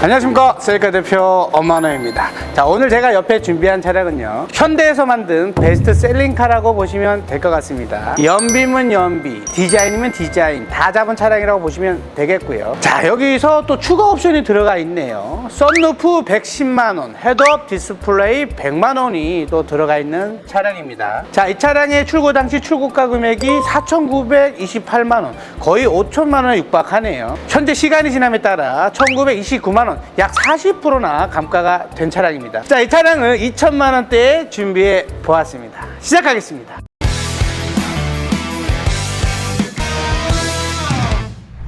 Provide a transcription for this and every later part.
안녕하십니까. 셀카 대표 엄만호입니다. 자 오늘 제가 옆에 준비한 차량은요. 현대에서 만든 베스트 셀링카라고 보시면 될 것 같습니다. 연비면 연비 디자인이면 디자인 다 잡은 차량이라고 보시면 되겠고요. 자 여기서 또 추가 옵션이 들어가 있네요. 썬루프 110만원 헤드업 디스플레이 100만원이 또 들어가 있는 차량입니다. 자 이 차량의 출고 당시 출고가 금액이 4,928만원 거의 5천만원에 육박하네요. 현재 시간이 지남에 따라 1,929만원 약 40%나 감가가 된 차량입니다 자 이 차량은 2천만원대에 준비해 보았습니다 시작하겠습니다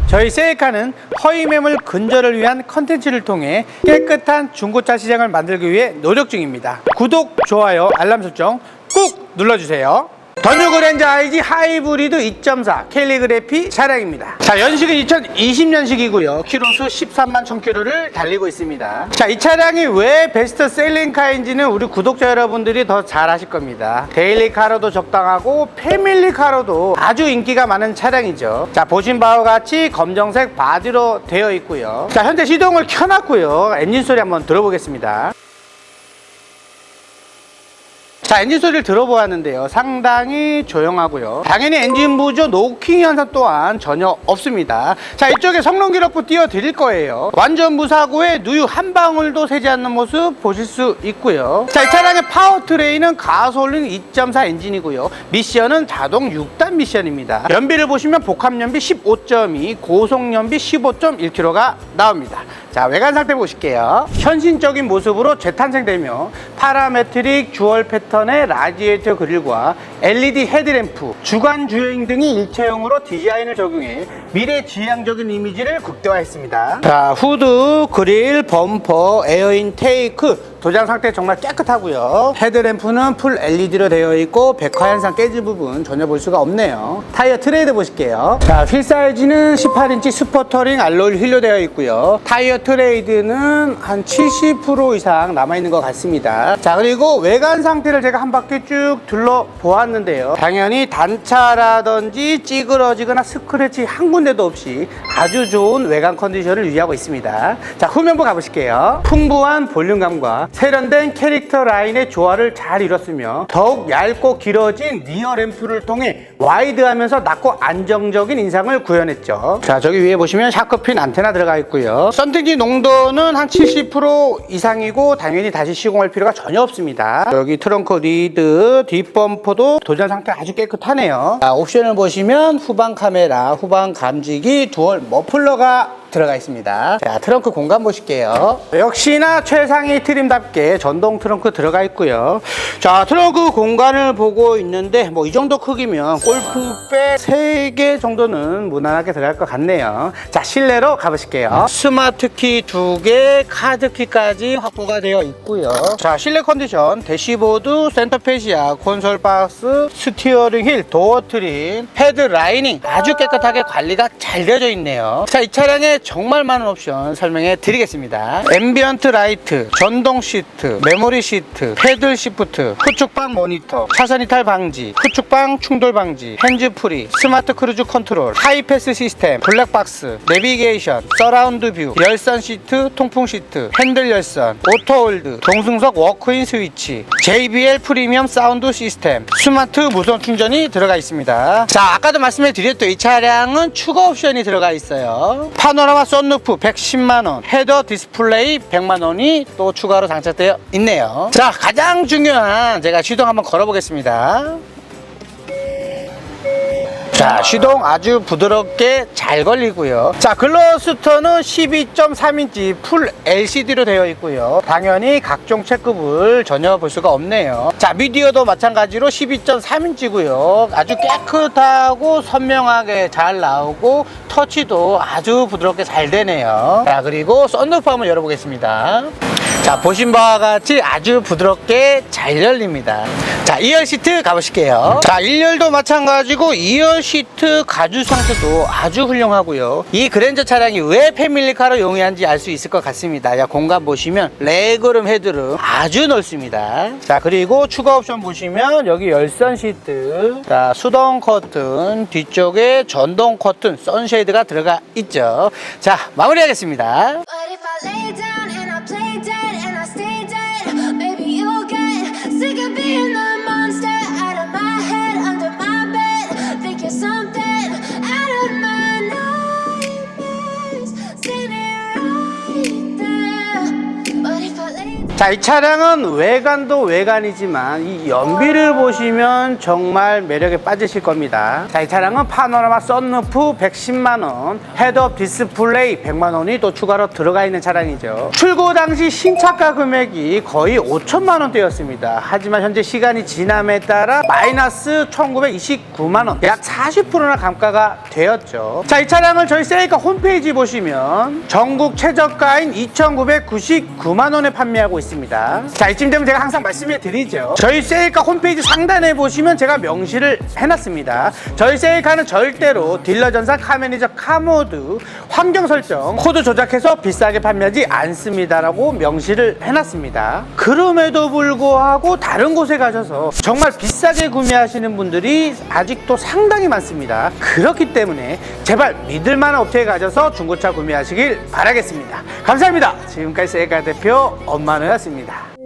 저희 세이카는 허위 매물 근절을 위한 컨텐츠를 통해 깨끗한 중고차 시장을 만들기 위해 노력 중입니다. 구독, 좋아요, 알람 설정 꾹 눌러주세요. 더뉴 그랜저 IG 하이브리드 2.4 캘리그래피 차량입니다. 자, 연식은 2020년식이고요. 키로수 13만 1000km를 달리고 있습니다. 자, 이 차량이 왜 베스트 셀링카인지는 우리 구독자 여러분들이 더 잘 아실 겁니다. 데일리 카로도 적당하고 패밀리 카로도 아주 인기가 많은 차량이죠. 자, 보신 바와 같이 검정색 바디로 되어 있고요. 자, 현재 시동을 켜놨고요. 엔진 소리 한번 들어보겠습니다. 자 엔진 소리를 들어보았는데요. 상당히 조용하고요. 당연히 엔진 부조 노킹 현상 또한 전혀 없습니다. 자 이쪽에 성능 기록부 띄워 드릴 거예요. 완전 무사고에 누유 한 방울도 새지 않는 모습 보실 수 있고요. 자 이 차량의 파워트레인은 가솔린 2.4 엔진이고요. 미션은 자동 6단 미션입니다. 연비를 보시면 복합연비 15.2 고속연비 15.1km가 나옵니다 자 외관 상태 보실게요. 현신적인 모습으로 재탄생되며 파라메트릭 주얼 패턴의 라디에이터 그릴과 LED 헤드램프 주간 주행 등이 일체형으로 디자인을 적용해 미래 지향적인 이미지를 극대화했습니다. 자 후드 그릴 범퍼 에어 인 테이크 도장 상태 정말 깨끗하고요. 헤드램프는 풀 LED로 되어 있고 백화 현상 깨진 부분 전혀 볼 수가 없네요. 타이어 트레이드 보실게요. 자 휠 사이즈는 18인치 스포터링 알로이 휠로 되어 있고요. 타이어 트레이드는 한 70% 이상 남아있는 것 같습니다. 자 그리고 외관 상태를 제가 한 바퀴 쭉 둘러 보았는데요. 당연히 단차라든지 찌그러지거나 스크래치 한 군데도 없이 아주 좋은 외관 컨디션을 유지하고 있습니다. 자 후면부 가보실게요. 풍부한 볼륨감과 세련된 캐릭터 라인의 조화를 잘 이뤘으며 더욱 얇고 길어진 리어 램프를 통해 와이드하면서 낮고 안정적인 인상을 구현했죠. 자 저기 위에 보시면 샤크핀 안테나 들어가 있고요. 썬팅지 농도는 한 70% 이상이고 당연히 다시 시공할 필요가 전혀 없습니다. 여기 트렁크 리드 뒷범퍼도 도전 상태 아주 깨끗하네요. 자, 옵션을 보시면 후방 카메라 후방 감지기 두얼 머플러가 들어가 있습니다. 자, 트렁크 공간 보실게요. 역시나 최상위 트림답게 전동 트렁크 들어가 있고요. 자, 트렁크 공간을 보고 있는데 뭐 이 정도 크기면 골프백 3개 정도는 무난하게 들어갈 것 같네요. 자, 실내로 가보실게요. 스마트키 2개, 카드키까지 확보가 되어 있고요. 자, 실내 컨디션 대시보드, 센터페시아, 콘솔 박스, 스티어링 휠, 도어 트림, 헤드 라이닝 아주 깨끗하게 관리가 잘 되어져 있네요. 자, 이 차량의 정말 많은 옵션 설명해 드리겠습니다. 앰비언트 라이트, 전동 시트, 메모리 시트, 패들 시프트, 후축방 모니터, 차선 이탈 방지, 후축방 충돌 방지, 핸즈 프리, 스마트 크루즈 컨트롤, 하이패스 시스템, 블랙박스, 내비게이션, 서라운드 뷰, 열선 시트, 통풍 시트, 핸들 열선, 오토 홀드, 동승석 워크인 스위치, JBL 프리미엄 사운드 시스템, 스마트 무선 충전이 들어가 있습니다. 자, 아까도 말씀해 드렸던 이 차량은 추가 옵션이 들어가 있어요. 파노라 마 썬루프 110만원, 헤더 디스플레이 100만원이 또 추가로 장착되어 있네요. 자, 가장 중요한 제가 시동 한번 걸어보겠습니다. 자 시동 아주 부드럽게 잘 걸리고요. 자 글러스터는 12.3인치 풀 LCD로 되어 있고요. 당연히 각종 체크불 전혀 볼 수가 없네요. 자 미디어도 마찬가지로 12.3인치고요. 아주 깨끗하고 선명하게 잘 나오고 터치도 아주 부드럽게 잘 되네요. 자 그리고 썬루프 한번 열어보겠습니다 자 보신 바와 같이 아주 부드럽게 잘 열립니다. 자 2열 시트 가보실게요. 자 1열도 마찬가지고 2열 시트 가죽 상태도 아주 훌륭하고요. 이 그랜저 차량이 왜 패밀리카로 용이한지 알 수 있을 것 같습니다. 자 공간 보시면 레그룸 헤드룸 아주 넓습니다. 자 그리고 추가 옵션 보시면 여기 열선 시트 자 수동 커튼 뒤쪽에 전동 커튼 선쉐이드가 들어가 있죠. 자 마무리하겠습니다 자, 이 차량은 외관도 외관이지만 이 연비를 보시면 정말 매력에 빠지실 겁니다. 자, 이 차량은 파노라마 썬루프 110만 원, 헤드업 디스플레이 100만 원이 또 추가로 들어가 있는 차량이죠. 출고 당시 신차가 금액이 거의 5천만 원대였습니다. 하지만 현재 시간이 지남에 따라 마이너스 1,929만 원, 약 40%나 감가가 되었죠. 자, 이 차량을 저희 세이카 홈페이지 보시면 전국 최저가인 2,999만 원에 판매하고 있습니다. 자, 이쯤 되면 제가 항상 말씀해 드리죠. 저희 세이카 홈페이지 상단에 보시면 제가 명시를 해놨습니다. 저희 세이카는 절대로 딜러 전산 카매니저 카모드 환경 설정 코드 조작해서 비싸게 판매하지 않습니다라고 명시를 해놨습니다. 그럼에도 불구하고 다른 곳에 가셔서 정말 비싸게 구매하시는 분들이 아직도 상당히 많습니다. 그렇기 때문에 제발 믿을 만한 업체에 가셔서 중고차 구매하시길 바라겠습니다. 감사합니다. 지금까지 세이카 대표 엄마누였 습니다.